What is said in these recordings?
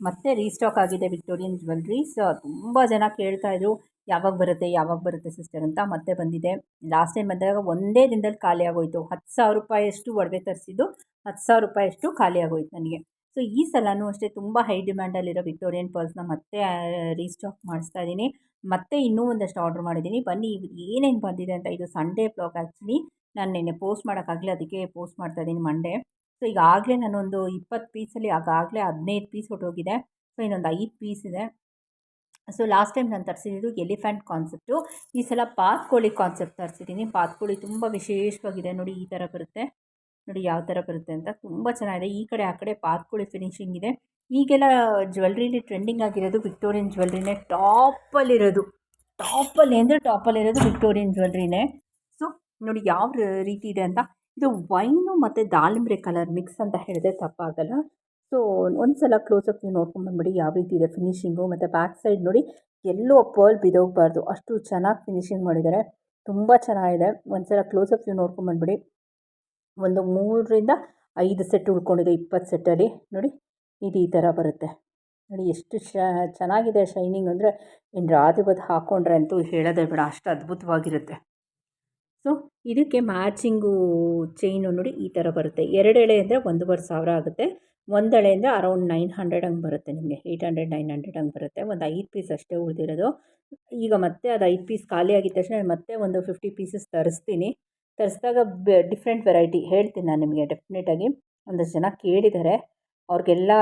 ಮತ್ತೆ ರೀಸ್ಟಾಕ್ ಆಗಿದೆ Victorian jewelleries ತುಂಬ ಜನ ಕೇಳ್ತಾ ಇದ್ರು, ಯಾವಾಗ ಬರುತ್ತೆ ಯಾವಾಗ ಬರುತ್ತೆ ಸಿಸ್ಟರ್ ಅಂತ ಮತ್ತೆ ಬಂದಿದೆ. ಲಾಸ್ಟ್ ಟೈಮ್ ಬಂದಾಗ ಒಂದೇ ದಿನದಲ್ಲಿ ಖಾಲಿ ಆಗೋಯಿತು. ಹತ್ತು ಸಾವಿರ ರೂಪಾಯಿಯಷ್ಟು ಒಡವೆ ತರಿಸಿದ್ದು, ಹತ್ತು ಸಾವಿರ ರೂಪಾಯಿಯಷ್ಟು ಖಾಲಿ ಆಗೋಯ್ತು ನನಗೆ. ಸೊ ಈ ಸಲನೂ ಅಷ್ಟೇ ತುಂಬ ಹೈ ಡಿಮ್ಯಾಂಡಲ್ಲಿರೋ ವಿಕ್ಟೋರಿಯನ್ ಪರ್ಸ್ನ ಮತ್ತೆ ರೀಸ್ಟಾಕ್ ಮಾಡಿಸ್ತಾ ಇದ್ದೀನಿ. ಮತ್ತೆ ಇನ್ನೂ ಒಂದಷ್ಟು ಆರ್ಡ್ರ್ ಮಾಡಿದ್ದೀನಿ. ಬನ್ನಿ, ಏನೇನು ಬಂದಿದೆ ಅಂತ. ಇದು ಸಂಡೇ ಬ್ಲಾಗ್ ಆ್ಯಕ್ಚುಲಿ ನಾನು ನಿನ್ನೆ ಪೋಸ್ಟ್ ಮಾಡೋಕ್ಕಾಗಲಿ ಅದಕ್ಕೆ ಪೋಸ್ಟ್ ಮಾಡ್ತಾ ಇದ್ದೀನಿ ಮಂಡೇ ಸೊ ಈಗಾಗಲೇ ನಾನೊಂದು ಇಪ್ಪತ್ತು ಪೀಸಲ್ಲಿ ಆಗಾಗಲೇ ಹದಿನೈದು ಪೀಸ್ ಹೊಟ್ಟೋಗಿದೆ ಸೊ ಇನ್ನೊಂದು ಐದು ಪೀಸ್ ಇದೆ. ಸೊ ಲಾಸ್ಟ್ ಟೈಮ್ ನಾನು ತರಿಸಿದ್ದು ಎಲಿಫೆಂಟ್ ಕಾನ್ಸೆಪ್ಟು ಈ ಸಲ ಪಾತ್ಕೋಳಿ ಕಾನ್ಸೆಪ್ಟ್ ತರಿಸಿದ್ದೀನಿ. ಪಾತ್ಕೋಳಿ ತುಂಬ ವಿಶೇಷವಾಗಿದೆ. ನೋಡಿ, ಈ ಥರ ಬರುತ್ತೆ. ನೋಡಿ, ಯಾವ ಥರ ಬರುತ್ತೆ ಅಂತ. ತುಂಬ ಚೆನ್ನಾಗಿದೆ. ಈ ಕಡೆ, ಆ ಕಡೆ ಪಾತ್ಕೋಳಿ ಫಿನಿಶಿಂಗ್ ಇದೆ. ಈಗೆಲ್ಲ ಜ್ಯುವೆಲ್ರಿಲಿ ಟ್ರೆಂಡಿಂಗ್ ಆಗಿರೋದು ವಿಕ್ಟೋರಿಯನ್ ಜ್ಯುವೆಲ್ರಿನೇ ಟಾಪಲ್ಲಿರೋದು ಟಾಪಲ್ಲಿ ಅಂದರೆ ಟಾಪಲ್ಲಿರೋದು ವಿಕ್ಟೋರಿಯನ್ ಜ್ಯುವೆಲ್ರಿನೇ ಸೊ ನೋಡಿ, ಯಾವ ರೀತಿ ಇದೆ ಅಂತ. ಇದು ವೈನು ಮತ್ತು ದಾಳಿಂಬೆ ಕಲರ್ ಮಿಕ್ಸ್ ಅಂತ ಹೇಳಿದ್ರೆ ತಪ್ಪಾಗಲ್ಲ. ಸೊ ಒಂದು ಸಲ ಕ್ಲೋಸಪ್ ನೀವು ನೋಡ್ಕೊಂಬಂದ್ಬಿಡಿ ಯಾವ ರೀತಿ ಇದೆ ಫಿನಿಶಿಂಗು ಮತ್ತು ಬ್ಯಾಕ್ ಸೈಡ್ ನೋಡಿ, ಎಲ್ಲೋ ಪರ್ಲ್ ಬಿದೋಗಬಾರ್ದು. ಅಷ್ಟು ಚೆನ್ನಾಗಿ ಫಿನಿಶಿಂಗ್ ಮಾಡಿದ್ದಾರೆ. ತುಂಬ ಚೆನ್ನಾಗಿದೆ. ಒಂದು ಸಲ ಕ್ಲೋಸಪ್ ನೀವು ನೋಡ್ಕೊಂಬಂದ್ಬಿಡಿ ಒಂದು ಮೂರರಿಂದ ಐದು ಸೆಟ್ ಉಳ್ಕೊಂಡಿದೆ, ಇಪ್ಪತ್ತು ಸೆಟ್ಟಲ್ಲಿ ನೋಡಿ, ಇದು ಈ ಥರ ಬರುತ್ತೆ. ನೋಡಿ, ಎಷ್ಟು ಶ, ಚೆನ್ನಾಗಿದೆ ಶೈನಿಂಗ್ ಅಂದರೆ ಇನ್ನು ರಾತ್ರಿ ಹೊತ್ತು ಹಾಕ್ಕೊಂಡ್ರೆ ಅಂತೂ ಹೇಳೋದೇ ಬೇಡ. ಅಷ್ಟು ಅದ್ಭುತವಾಗಿರುತ್ತೆ. ಸೊ ಇದಕ್ಕೆ ಮ್ಯಾಚಿಂಗು ಚೈನು ನೋಡಿ ಈ ಥರ ಬರುತ್ತೆ. ಎರಡು ಎಳೆ ಅಂದರೆ ಒಂದೂವರೆ ಸಾವಿರ ಆಗುತ್ತೆ. ಒಂದು ಎಳೆ ಅಂದರೆ ಅರೌಂಡ್ ನೈನ್ ಹಂಡ್ರೆಡ್ ಹಂಗೆ ಬರುತ್ತೆ ನಿಮಗೆ. ಏಯ್ಟ್ ಹಂಡ್ರೆಡ್ ನೈನ್ ಹಂಡ್ರೆಡ್ ಹಂಗೆ ಬರುತ್ತೆ. ಒಂದು ಐದು ಪೀಸ್ ಅಷ್ಟೇ ಉಳಿದಿರೋದು. ಈಗ ಮತ್ತೆ ಅದು ಐದು ಪೀಸ್ ಖಾಲಿ ಆಗಿದ ತಕ್ಷಣ ಮತ್ತೆ ಒಂದು ಫಿಫ್ಟಿ ಪೀಸಸ್ ತರಿಸ್ತೀನಿ. ತರಿಸಿದಾಗ ಡಿಫ್ರೆಂಟ್ ವೆರೈಟಿ ಹೇಳ್ತೀನಿ ನಾನು ನಿಮಗೆ ಡೆಫಿನೆಟಾಗಿ ಒಂದಷ್ಟು ಜನ ಕೇಳಿದ್ದಾರೆ ಅವ್ರಿಗೆಲ್ಲ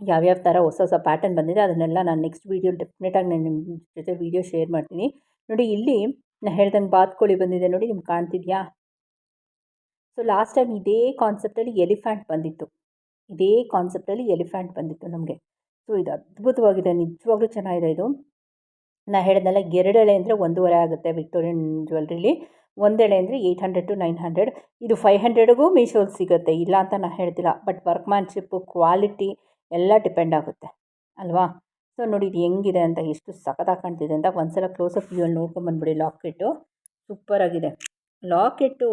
ಯಾವ್ಯಾವ ಥರ ಹೊಸ ಹೊಸ ಪ್ಯಾಟರ್ನ್ ಬಂದಿದೆ, ಅದನ್ನೆಲ್ಲ ನಾನು ನೆಕ್ಸ್ಟ್ ವೀಡಿಯೋ ಡೆಫಿನೆಟಾಗಿ ನಾನು ನಿಮ್ಮ ಜೊತೆ ವೀಡಿಯೋ ಶೇರ್ ಮಾಡ್ತೀನಿ. ನೋಡಿ ಇಲ್ಲಿ ನಾನು ಹೇಳ್ದಂಗೆ ಬಾತ್ಕೋಳಿ ಬಂದಿದೆ ನೋಡಿ, ನಿಮ್ಗೆ ಕಾಣ್ತಿದ್ಯಾ? ಸೊ ಲಾಸ್ಟ್ ಟೈಮ್ ಇದೇ ಕಾನ್ಸೆಪ್ಟಲ್ಲಿ ಎಲಿಫ್ಯಾಂಟ್ ಬಂದಿತ್ತು. ಇದೇ ಕಾನ್ಸೆಪ್ಟಲ್ಲಿ ಎಲಿಫ್ಯಾಂಟ್ ಬಂದಿತ್ತು ನಮಗೆ. ಸೊ ಇದು ಅದ್ಭುತವಾಗಿದೆ, ನಿಜವಾಗ್ಲೂ ಚೆನ್ನಾಗಿದೆ ಇದು. ನಾನು ಹೇಳಿದ್ನಲ್ಲ ಎರಡೆಳೆ ಅಂದರೆ ಒಂದೂವರೆ ಆಗುತ್ತೆ ವಿಕ್ಟೋರಿಯನ್ ಜ್ಯುವೆಲ್ರಿಲಿ ಒಂದೆಳೆ ಅಂದರೆ eight hundred to nine hundred ಇದು ಫೈವ್ ಹಂಡ್ರೆಡ್ಗೂ ಮೀಶೋಲ್ಲಿ ಸಿಗುತ್ತೆ. ಇಲ್ಲ ಅಂತ ನಾನು ಹೇಳ್ತಿಲ್ಲ. ಬಟ್ ವರ್ಕ್ಮ್ಯಾನ್ಶಿಪ್ಪು ಕ್ವಾಲಿಟಿ ಎಲ್ಲ ಡಿಪೆಂಡ್ ಆಗುತ್ತೆ. ಅಲ್ವಾ? ಸೊ ನೋಡಿ ಇದು ಹೆಂಗಿದೆ ಅಂತ ಎಷ್ಟು ಸಖತ್ತಾಗಿ ಕಾಣ್ತಿದೆ ಅಂತ ಒಂದು ಸಲ ಕ್ಲೋಸಪ್ ವ್ಯೂಲ್ಲಿ ನೋಡ್ಕೊಂಬಂದ್ಬಿಡಿ ಲಾಕೆಟ್ಟು ಸೂಪರಾಗಿದೆ ಲಾಕೆಟ್ಟು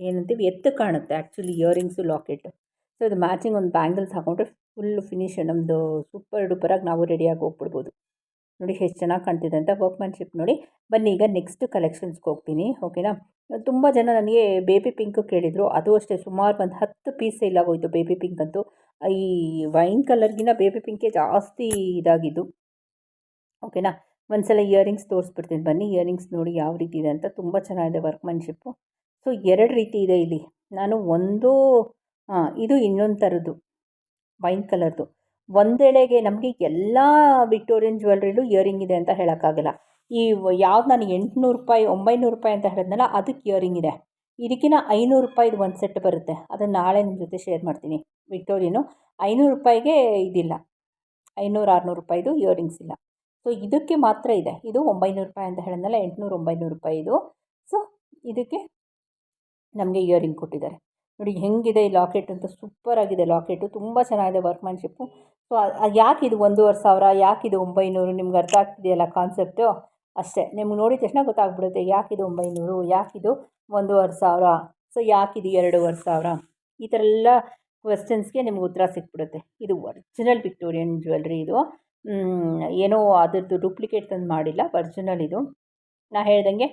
ಏನಂತೀವಿ? ಎತ್ತು ಕಾಣುತ್ತೆ. ಆ್ಯಕ್ಚುಲಿ ಇಯರಿಂಗ್ಸು ಲಾಕೆಟ್ಟು ಸೊ ಇದು ಮ್ಯಾಚಿಂಗ್ ಒಂದು ಬ್ಯಾಂಗಲ್ಸ್ ಹಾಕೊಂಡ್ರೆ ಫುಲ್ ಫಿನಿಶ್ ನಮ್ಮದು ಸೂಪರ್ ಡೂಪರಾಗಿ ನಾವು ರೆಡಿಯಾಗಿ ಹೋಗ್ಬಿಡ್ಬೋದು. ನೋಡಿ ಎಷ್ಟು ಚೆನ್ನಾಗಿ ಕಾಣ್ತಿದೆ ಅಂತ ವರ್ಕ್ಮ್ಯಾನ್ಶಿಪ್ ನೋಡಿ. ಬನ್ನಿ ಈಗ ನೆಕ್ಸ್ಟ್ ಕಲೆಕ್ಷನ್ಸ್ಗೆ ಹೋಗ್ತೀನಿ ಓಕೆನಾ ತುಂಬ ಜನ ನನಗೆ ಬೇಬಿ ಪಿಂಕ್ ಕೇಳಿದರು, ಅದು ಅಷ್ಟೇ ಸುಮಾರು ಒಂದು ಹತ್ತು ಪೀಸ್ ಸೇಲ್ ಆಗೋಯ್ತು ಬೇಬಿ ಪಿಂಕ್ ಅಂತೂ. ಈ ವೈನ್ ಕಲರ್ಗಿಂತ ಬೇಬಿ ಪಿಂಕೇ ಜಾಸ್ತಿ ಇದಾಗಿದ್ದು. ಓಕೆನಾ ಒಂದು ಸಲ ಇಯರಿಂಗ್ಸ್ ತೋರಿಸ್ಬಿಡ್ತೀನಿ ಬನ್ನಿ ಇಯರಿಂಗ್ಸ್ ನೋಡಿ ಯಾವ ರೀತಿ ಇದೆ ಅಂತ ತುಂಬ ಚೆನ್ನಾಗಿದೆ ವರ್ಕ್ಮ್ಯಾನ್ಶಿಪ್ಪು ಸೊ ಎರಡು ರೀತಿ ಇದೆ ಇಲ್ಲಿ. ನಾನು ಒಂದು ಇದು ಇನ್ನೊಂದು ಥರದ್ದು ವೈನ್ ಕಲರ್ದು ಒಂದೆಳೆಗೆ ನಮಗೆ ಎಲ್ಲ ವಿಕ್ಟೋರಿಯನ್ ಜ್ಯುವೆಲ್ರಿಲೂ ಇಯರಿಂಗ್ ಇದೆ ಅಂತ ಹೇಳೋಕ್ಕಾಗಲ್ಲ. ಈ ಯಾವ್ದು ನಾನು ಎಂಟುನೂರು ರೂಪಾಯಿ, ಒಂಬೈನೂರು ರೂಪಾಯಿ ಅಂತ ಹೇಳಿದ್ನಲ್ಲ, ಅದಕ್ಕೆ ಇಯರಿಂಗ್ ಇದೆ. ಇದಕ್ಕಿಂತ ಐನೂರು ರೂಪಾಯಿದು ಒಂದು ಸೆಟ್ ಬರುತ್ತೆ. ಅದನ್ನು ನಾಳೆ ನಿಮ್ಮ ಜೊತೆ ಶೇರ್ ಮಾಡ್ತೀನಿ. ವಿಕ್ಟೋರಿಯನು ಐನೂರು ರೂಪಾಯಿಗೆ ಇದಿಲ್ಲ. ಐನೂರು ಆರುನೂರು ರೂಪಾಯಿದು ಇಯರಿಂಗ್ಸ್ ಇಲ್ಲ. ಸೊ ಇದಕ್ಕೆ ಮಾತ್ರ ಇದೆ. ಇದು ಒಂಬೈನೂರು ರೂಪಾಯಿ ಅಂತ ಹೇಳಿದ್ನಲ್ಲ, ಎಂಟುನೂರು, ಒಂಬೈನೂರು ರೂಪಾಯಿದು ಸೊ ಇದಕ್ಕೆ ನಮಗೆ ಇಯರಿಂಗ್ ಕೊಟ್ಟಿದ್ದಾರೆ. ನೋಡಿ ಹೆಂಗಿದೆ ಈ ಲಾಕೆಟ್ ಅಂತ ಸೂಪರಾಗಿದೆ ಲಾಕೆಟು. ತುಂಬ ಚೆನ್ನಾಗಿದೆ ವರ್ಕ್ಮ್ಯಾನ್ಶಿಪ್ಪು ಸೊ ಯಾಕೆ ಇದು ಒಂದೂವರೆ ಸಾವಿರ, ಯಾಕೆ ಇದು ಒಂಬೈನೂರು? ನಿಮ್ಗೆ ಅರ್ಥ ಆಗ್ತಿದೆಯಲ್ಲ ಕಾನ್ಸೆಪ್ಟು ಅಷ್ಟೇ. ನಿಮ್ಗೆ ನೋಡಿದ ತಕ್ಷಣ ಗೊತ್ತಾಗ್ಬಿಡುತ್ತೆ ಯಾಕಿದು ಒಂಬೈನೂರು? ಯಾಕಿದು ಒಂದೂವರೆ ಸಾವಿರ? ಸೊ ಯಾಕಿದು ಎರಡೂವರೆ ಸಾವಿರ? ಈ ಥರ ಎಲ್ಲ ಕ್ವೆಶನ್ಸ್ಗೆ ನಿಮ್ಗೆ ಉತ್ತರ ಸಿಕ್ಬಿಡುತ್ತೆ. ಇದು ಒರಿಜಿನಲ್ ವಿಕ್ಟೋರಿಯನ್ ಜ್ಯುವೆಲ್ರಿ ಇದು. ಏನೋ ಅದರದ್ದು ಡೂಪ್ಲಿಕೇಟ್ ತಂದು ಮಾಡಿಲ್ಲ ಒರಿಜಿನಲ್ ಇದು. ನಾ ಹೇಳ್ದಂಗೆ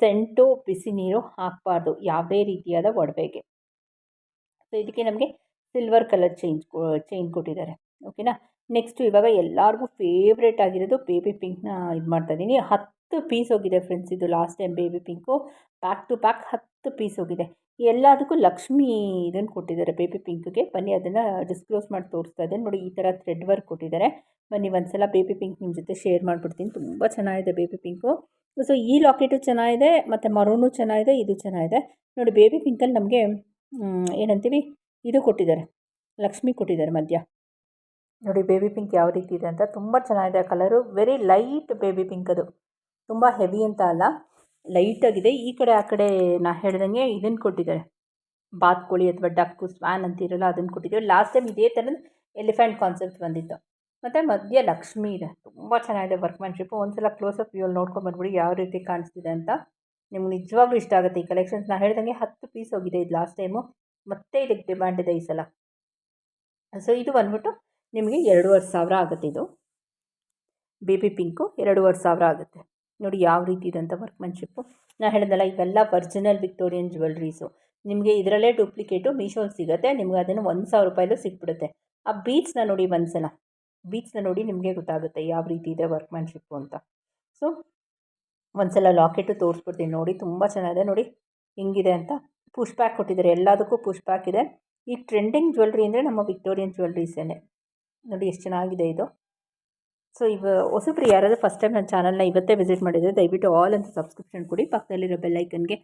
ಸೆಂಟು ಬಿಸಿ ನೀರು ಹಾಕಬಾರ್ದು, ಯಾವುದೇ ರೀತಿಯಾದ ಒಡವೆಗೆ. ಸೊ ಇದಕ್ಕೆ ನಮಗೆ ಸಿಲ್ವರ್ ಕಲರ್ ಚೈನ್ ಚೈನ್ ಕೊಟ್ಟಿದ್ದಾರೆ. ಓಕೆನಾ ನೆಕ್ಸ್ಟು ಇವಾಗ ಎಲ್ಲರಿಗೂ ಫೇವ್ರೇಟ್ ಆಗಿರೋದು ಬೇಬಿ ಪಿಂಕ್ನ ಇದು ಮಾಡ್ತಾಯಿದ್ದೀನಿ ಹತ್ತು ಪೀಸ್ ಹೋಗಿದೆ ಫ್ರೆಂಡ್ಸ್ ಇದು last time baby pink pack to pack ಹತ್ತು ಪೀಸ್ ಹೋಗಿದೆ. ಎಲ್ಲದಕ್ಕೂ ಲಕ್ಷ್ಮಿ ಇದನ್ನು ಕೊಟ್ಟಿದ್ದಾರೆ ಬೇಬಿ ಪಿಂಕ್ಗೆ ಬನ್ನಿ, ಅದನ್ನು ಡಿಸ್ಕ್ಲೋಸ್ ಮಾಡಿ ತೋರಿಸ್ತಾ ಇದ್ದೇನೆ. ನೋಡಿ, ಈ ಥರ ಥ್ರೆಡ್ ವರ್ಕ್ ಕೊಟ್ಟಿದ್ದಾರೆ. ಬನ್ನಿ ಒಂದು ಸಲ ಬೇಬಿ ಪಿಂಕ್ ನಿಮ್ಮ ಜೊತೆ ಶೇರ್ ಮಾಡಿಬಿಡ್ತೀನಿ. ತುಂಬ ಚೆನ್ನಾಗಿದೆ ಬೇಬಿ ಪಿಂಕು ಸೊ ಈ ಲಾಕೆಟು ಚೆನ್ನಾಗಿದೆ, ಮತ್ತು ಮರೂನು ಚೆನ್ನಾಗಿದೆ, ಇದು ಚೆನ್ನಾಗಿದೆ. ನೋಡಿ ಬೇಬಿ ಪಿಂಕಲ್ಲಿ ನಮಗೆ ಏನಂತೀವಿ? ಇದು ಕೊಟ್ಟಿದ್ದಾರೆ. ಲಕ್ಷ್ಮಿ ಕೊಟ್ಟಿದ್ದಾರೆ ಮಧ್ಯ ನೋಡಿ ಬೇಬಿ ಪಿಂಕ್ ಯಾವ ರೀತಿ ಇದೆ ಅಂತ. ತುಂಬ ಚೆನ್ನಾಗಿದೆ colour very light baby pink ಅದು. ತುಂಬ ಹೆವಿ ಅಂತ ಅಲ್ಲ. ಲೈಟಾಗಿದೆ ಈ ಕಡೆ, ಆ ಕಡೆ ನಾ ಹೇಳ್ದಂಗೆ ಇದನ್ನು ಕೊಟ್ಟಿದ್ದಾರೆ. ಬಾತ್ಕೋಳಿ ಅಥವಾ ಡಕ್ಕು ಸ್ವಾನ್ ಅಂತಿರಲ್ಲ ಅದನ್ನು ಕೊಟ್ಟಿದ್ದೀವಿ ಲಾಸ್ಟ್ ಟೈಮ್ ಇದೇ ಥರದ ಎಲಿಫೆಂಟ್ ಕಾನ್ಸೆಪ್ಟ್ ಬಂದಿತ್ತು. ಮತ್ತು ಮಧ್ಯ ಲಕ್ಷ್ಮಿ ಇದೆ. ತುಂಬ ಚೆನ್ನಾಗಿದೆ ವರ್ಕ್ಮ್ಯಾನ್ಶಿಪ್ಪು ಒಂದು ಸಲ ಕ್ಲೋಸಪ್ ಇವಲ್ಲಿ ನೋಡ್ಕೊಂಡು ಬಂದ್ಬಿಡಿ, ಯಾವ ರೀತಿ ಕಾಣಿಸ್ತಿದೆ ಅಂತ. ನಿಮ್ಗೆ ನಿಜವಾಗ್ಲೂ ಇಷ್ಟ ಆಗುತ್ತೆ ಈ ಕಲೆಕ್ಷನ್ಸ್ ನಾನು ಹೇಳ್ದಂಗೆ ಹತ್ತು ಪೀಸ್ ಹೋಗಿದೆ ಇದು ಲಾಸ್ಟ್ ಟೈಮು ಮತ್ತೆ ಇದಕ್ಕೆ ಡಿಮ್ಯಾಂಡ್ ಇದೆ ಈ ಸಲ. ಸೊ ಇದು ಬಂದ್ಬಿಟ್ಟು ನಿಮಗೆ ಎರಡೂವರೆ ಸಾವಿರ ಆಗುತ್ತೆ ಇದು. ಬೇಬಿ ಪಿಂಕು ಎರಡೂವರೆ ಸಾವಿರ ಆಗುತ್ತೆ. ನೋಡಿ ಯಾವ ರೀತಿ ಇದೆ ಅಂತ ವರ್ಕ್ಮ್ಯಾನ್ಶಿಪ್ಪು ನಾನು ಹೇಳಿದ್ನಲ್ಲ, ಇವೆಲ್ಲ ಒರ್ಜಿನಲ್ ವಿಕ್ಟೋರಿಯನ್ ಜ್ಯುವೆಲ್ರೀಸು ನಿಮಗೆ ಇದರಲ್ಲೇ ಡೂಪ್ಲಿಕೇಟು ಮೀಶೋಲ್ಲಿ ಸಿಗುತ್ತೆ. ನಿಮ್ಗೆ ಅದನ್ನು ಒಂದು ಸಾವಿರ ರೂಪಾಯಿದು ಸಿಕ್ಬಿಡುತ್ತೆ. ಆ ಬೀಚ್ನ ನೋಡಿ ಒಂದ್ಸಲ. ಬೀಚ್ನ ನೋಡಿ ನಿಮಗೆ ಗೊತ್ತಾಗುತ್ತೆ ಯಾವ ರೀತಿ ಇದೆ ವರ್ಕ್ಮ್ಯಾನ್ಶಿಪ್ಪು ಅಂತ. ಸೊ ಒಂದ್ಸಲ ಲಾಕೆಟು ತೋರಿಸ್ಬಿಡ್ತೀನಿ. ನೋಡಿ, ತುಂಬ ಚೆನ್ನಾಗಿದೆ. ನೋಡಿ, ಹಿಂಗಿದೆ ಅಂತ. ಪುಷ್ ಪ್ಯಾಕ್ ಕೊಟ್ಟಿದ್ದಾರೆ. ಎಲ್ಲದಕ್ಕೂ ಪುಷ್ ಪ್ಯಾಕ್ ಇದೆ. ಈ ಟ್ರೆಂಡಿಂಗ್ ಜ್ಯುವೆಲ್ರಿ ಅಂದರೆ ನಮ್ಮ ವಿಕ್ಟೋರಿಯನ್ ಜ್ಯುವೆಲ್ರೀಸೇನೆ ನೋಡಿ, ಎಷ್ಟು ಚೆನ್ನಾಗಿದೆ ಇದು. ಸೊ, ಇವ ಹೊಸಬ್ರು ಯಾರಾದರೂ ಫಸ್ಟ್ ಟೈಮ್ ನನ್ನ ಚಾನಲ್ನ ಇವತ್ತೇ ವಿಸಿಟ್ ಮಾಡಿದರೆ ದಯವಿಟ್ಟು ಆಲ್ ಅಂತ ಸಬ್ಸ್ಕ್ರಿಪ್ಷನ್ ಕೊಡಿ. ಪಕ್ಕದಲ್ಲಿರೋ ಬೆಲ್ಲೈಕನ್ಗೆ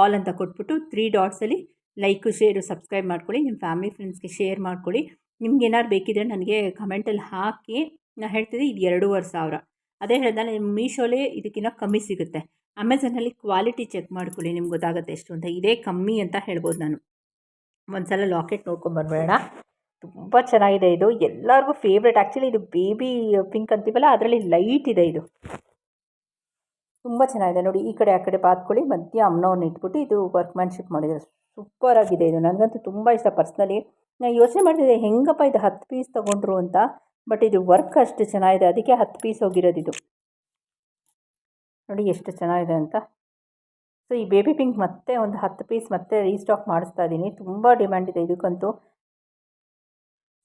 ಆಲ್ ಅಂತ ಕೊಟ್ಬಿಟ್ಟು ತ್ರೀ ಡಾಟ್ಸಲ್ಲಿ ಲೈಕು, ಶೇರು, ಸಬ್ಸ್ಕ್ರೈಬ್ ಮಾಡ್ಕೊಳ್ಳಿ. ನಿಮ್ಮ ಫ್ಯಾಮಿಲಿ, ಫ್ರೆಂಡ್ಸ್ಗೆ ಶೇರ್ ಮಾಡ್ಕೊಳ್ಳಿ. ನಿಮ್ಗೆ ಏನಾದ್ರು ಬೇಕಿದ್ರೆ ನನಗೆ ಕಮೆಂಟಲ್ಲಿ ಹಾಕಿ. ನಾನು ಹೇಳ್ತಿದ್ದೆ, ಇದು ಎರಡೂವರೆ ಸಾವಿರ. ಅದೇ ಹೇಳ್ದೆ ನಿಮ್ಮ ಮೀಶೋಲಿ ಇದಕ್ಕಿಂತ ಕಮ್ಮಿ ಸಿಗುತ್ತೆ. ಅಮೆಝಾನಲ್ಲಿ ಕ್ವಾಲಿಟಿ ಚೆಕ್ ಮಾಡ್ಕೊಳ್ಳಿ, ನಿಮ್ಗೆ ಗೊತ್ತಾಗುತ್ತೆ ಎಷ್ಟು ಅಂತ. ಇದೇ ಕಮ್ಮಿ ಅಂತ ಹೇಳ್ಬೋದು ನಾನು. ಒಂದ್ಸಲ ಲಾಕೆಟ್ ನೋಡ್ಕೊಂಬರ್ಬೇಡ ತುಂಬ ಚೆನ್ನಾಗಿದೆ ಇದು. ಎಲ್ಲರಿಗೂ ಫೇವ್ರೇಟ್ ಆ್ಯಕ್ಚುಲಿ ಇದು ಬೇಬಿ ಪಿಂಕ್ ಅಂತೀವಲ್ಲ, ಅದರಲ್ಲಿ ಲೈಟ್ ಇದೆ ಇದು. ತುಂಬ ಚೆನ್ನಾಗಿದೆ. ನೋಡಿ, ಈ ಕಡೆ ಆ ಕಡೆ ಪಾತ್ಕೊಳ್ಳಿ ಮಧ್ಯ ಅಮ್ಮನವ್ರನ್ನ ಇಟ್ಬಿಟ್ಟು ಇದು ವರ್ಕ್ಮ್ಯಾನ್ಶಿಪ್ ಮಾಡಿದ್ದಾರೆ ಸೂಪರಾಗಿದೆ ಇದು. ನನಗಂತೂ ತುಂಬ ಇಷ್ಟ. ಪರ್ಸ್ನಲಿ ನಾನು ಯೋಚನೆ ಮಾಡ್ತಿದ್ದೆ, ಹೆಂಗಪ್ಪ ಇದು ಹತ್ತು ಪೀಸ್ ತೊಗೊಂಡ್ರು ಅಂತ. ಬಟ್ ಇದು ವರ್ಕ್ ಅಷ್ಟು ಚೆನ್ನಾಗಿದೆ. ಅದಕ್ಕೆ ಹತ್ತು ಪೀಸ್ ಹೋಗಿರೋದು ಇದು. ನೋಡಿ ಎಷ್ಟು ಚೆನ್ನಾಗಿದೆ ಅಂತ. ಸೊ ಈ ಬೇಬಿ ಪಿಂಕ್ ಮತ್ತೆ ಒಂದು ಹತ್ತು ಪೀಸ್ ಮತ್ತೆ ರೀಸ್ಟಾಕ್ ಮಾಡಿಸ್ತಾ ಇದ್ದೀನಿ. ತುಂಬ ಡಿಮ್ಯಾಂಡ್ ಇದೆ ಇದಕ್ಕಂತೂ.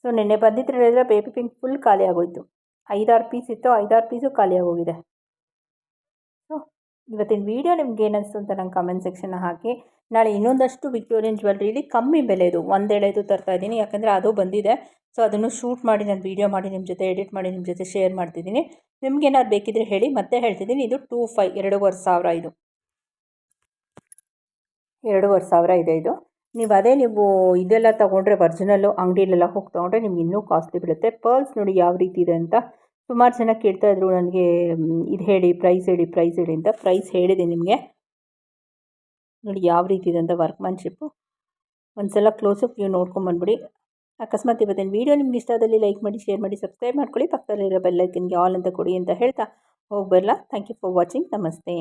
ಸೊ ನಿನ್ನೆ ಬಂದಿದ್ರೆ ಹೇಳಿದ್ರೆ ಬೇಬಿ ಪಿಂಕ್ ಫುಲ್ ಖಾಲಿ ಆಗೋಯಿತು. ಐದಾರು ಪೀಸ್ ಇತ್ತು. ಐದಾರು ಪೀಸು ಖಾಲಿ ಆಗೋಗಿದೆ. ಸೊ ಇವತ್ತಿನ ವೀಡಿಯೋ ನಿಮ್ಗೆ ಏನಿಸ್ತು ಅಂತ ನಂಗೆ ಕಮೆಂಟ್ ಸೆಕ್ಷನ್ ಹಾಕಿ. ನಾಳೆ ಇನ್ನೊಂದಷ್ಟು ವಿಕ್ಟೋರಿಯನ್ ಜ್ಯುವೆಲ್ರಿಲಿ ಕಮ್ಮಿ ಬೆಲೆದು ಒಂದೆಳೆದು ತರ್ತಾ ಇದ್ದೀನಿ. ಯಾಕಂದರೆ ಅದು ಬಂದಿದೆ. ಸೊ ಅದನ್ನು ಶೂಟ್ ಮಾಡಿ, ನಾನು ವೀಡಿಯೋ ಮಾಡಿ ನಿಮ್ಮ ಜೊತೆ ಎಡಿಟ್ ಮಾಡಿ ನಿಮ್ಮ ಜೊತೆ ಶೇರ್ ಮಾಡ್ತಿದ್ದೀನಿ. ನಿಮಗೇನಾದ್ರು ಬೇಕಿದ್ರೆ ಹೇಳಿ, ಮತ್ತೆ ಹೇಳ್ತಿದ್ದೀನಿ. ಇದು ಟೂ ಫೈ ಎರಡೂವರೆ ಸಾವಿರ ಇದು. ಎರಡೂವರೆ ಸಾವಿರ ಇದೆ ಇದು. ನೀವು ಅದೇ ನೀವು ಇದೆಲ್ಲ ತೊಗೊಂಡ್ರೆ ಒರ್ಜಿನಲ್ಲು ಅಂಗಡಿಲೆಲ್ಲ ಹೋಗಿ ತೊಗೊಂಡ್ರೆ ನಿಮ್ಗೆ ಇನ್ನೂ ಕಾಸ್ಟ್ಲಿ ಬೀಳುತ್ತೆ. ಪರ್ಲ್ಸ್ ನೋಡಿ ಯಾವ ರೀತಿ ಇದೆ ಅಂತ ಸುಮಾರು ಜನ ಕೇಳ್ತಾಯಿದ್ರು ನನಗೆ ಇದು ಹೇಳಿ ಪ್ರೈಸ್ ಹೇಳಿ ಪ್ರೈಸ್ ಹೇಳಿ ಅಂತ. ಪ್ರೈಸ್ ಹೇಳಿದೆ ನಿಮಗೆ. ನೋಡಿ ಯಾವ ರೀತಿ ಇದೆ ಅಂತ ವರ್ಕ್ಮ್ಯಾನ್ಶಿಪ್ಪು. ಒಂದು ಸಲ ಕ್ಲೋಸಪ್ ವ್ಯೂ ನೋಡ್ಕೊಂಬಂದ್ಬಿಡಿ ಅಕಸ್ಮಾತ್ ಇವತ್ತಿನ ವೀಡಿಯೋ ನಿಮ್ಗೆ ಇಷ್ಟ ಆದಲ್ಲಿ ಲೈಕ್ ಮಾಡಿ, ಶೇರ್ ಮಾಡಿ, ಸಬ್ಸ್ಕ್ರೈಬ್ ಮಾಡ್ಕೊಳ್ಳಿ. ಪಕ್ಕದಲ್ಲಿರೋ ಬೆಲ್ಲೈಕನ್ಗೆ ಆಲ್ ಅಂತ ಕೊಡಿ ಅಂತ ಹೇಳ್ತಾ ಹೋಗಿ ಬರಲ್ಲ ಥ್ಯಾಂಕ್ ಯು ಫಾರ್ ವಾಚಿಂಗ್. ನಮಸ್ತೆ.